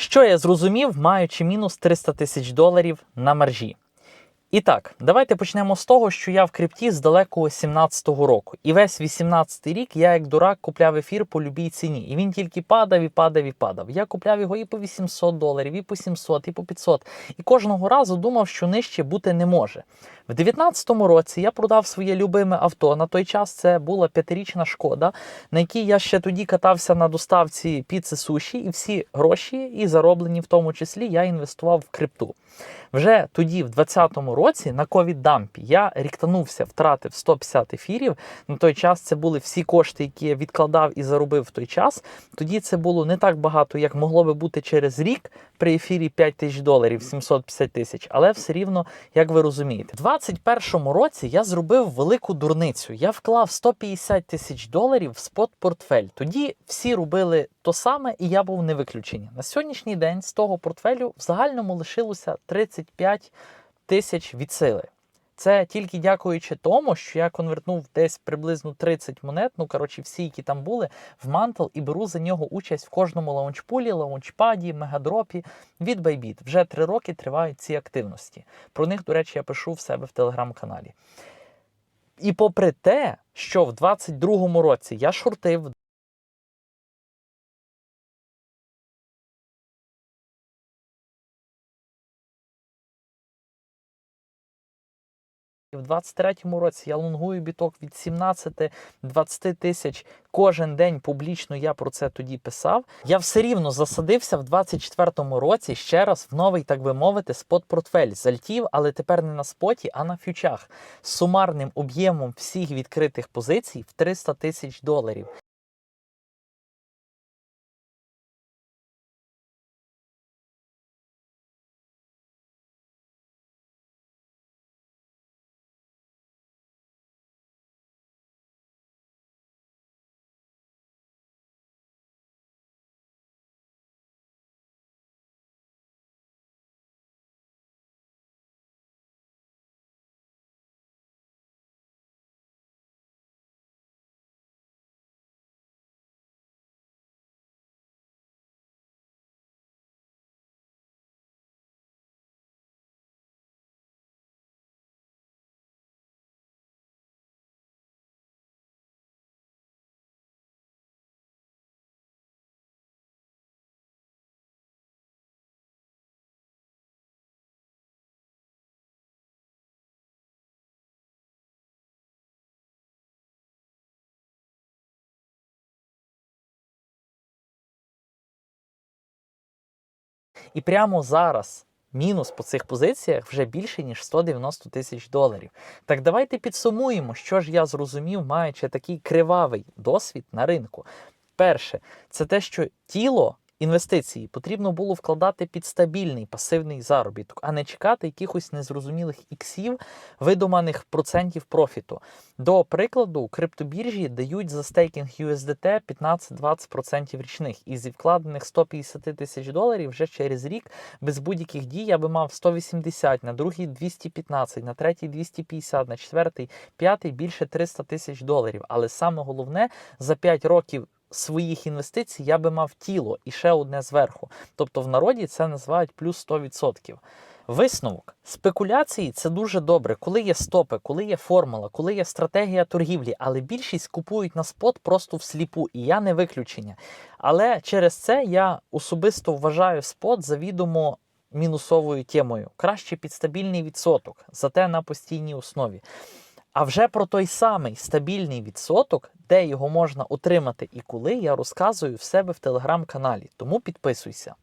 Що я зрозумів, маючи мінус 300 тисяч доларів на маржі? І так, давайте почнемо з того, що я в крипті з далекого 17-го року. І весь 18-й рік я, як дурак, купляв ефір по любій ціні. І він тільки падав і падав і падав. Я купляв його і по 800 доларів, і по 700, і по 500. І кожного разу думав, що нижче бути не може. В 19-му році я продав своє любиме авто. На той час це була п'ятирічна шкода, на якій я ще тоді катався на доставці піци суші, і всі гроші, і зароблені в тому числі, я інвестував в крипту. Вже тоді, в 20-му році, на ковід-дампі я ріктанувся, втратив 150 ефірів. На той час це були всі кошти, які я відкладав і заробив в той час. Тоді це було не так багато, як могло би бути через рік при ефірі 5 тисяч доларів, 750 тисяч. Але все рівно, як ви розумієте, в 21-му році я зробив велику дурницю. Я вклав 150 тисяч доларів в спот-портфель. Тоді всі робили то саме, і я був не виключення. На сьогоднішній день з того портфелю в загальному лишилося 35 тисяч від сили. Це тільки дякуючи тому, що я конвертнув десь приблизно 30 монет, ну коротше, всі, які там були, в мантл і беру за нього участь в кожному лаунчпулі, лаунчпаді, мегадропі від Bybit. Вже три роки тривають ці активності. Про них, до речі, я пишу в себе в телеграм-каналі. І попри те, що в 22-му році я шортив. В 23-му році я лонгую біток від 17-20 тисяч кожен день публічно я про це тоді писав. Я все рівно засадився в 24-му році ще раз в новий, так би мовити, спот-портфель з альтів, але тепер не на споті, а на фючах з сумарним об'ємом всіх відкритих позицій в 300 тисяч доларів. І прямо зараз мінус по цих позиціях вже більше ніж 190 тисяч доларів. Так давайте підсумуємо, що ж я зрозумів, маючи такий кривавий досвід на ринку. Перше, це те, що тіло. Інвестиції потрібно було вкладати під стабільний пасивний заробіток, а не чекати якихось незрозумілих іксів, видуманих процентів профіту. До прикладу, криптобіржі дають за стейкінг USDT 15-20% річних, і зі вкладених 150 тисяч доларів вже через рік без будь-яких дій я би мав 180, на другий 215, на третій 250, на четвертий, п'ятий більше 300 тисяч доларів. Але саме головне за 5 років своїх інвестицій я би мав тіло і ще одне зверху. Тобто в народі це називають плюс 100%. Висновок спекуляції це дуже добре, коли є стопи, коли є формула, коли є стратегія торгівлі, але більшість купують на спот просто всліпу, і я не виключення. Але через це я особисто вважаю спот завідомо мінусовою темою. Краще під стабільний відсоток, зате на постійній основі. А вже про той самий стабільний відсоток, де його можна отримати і коли, я розказую в себе в телеграм-каналі. Тому підписуйся.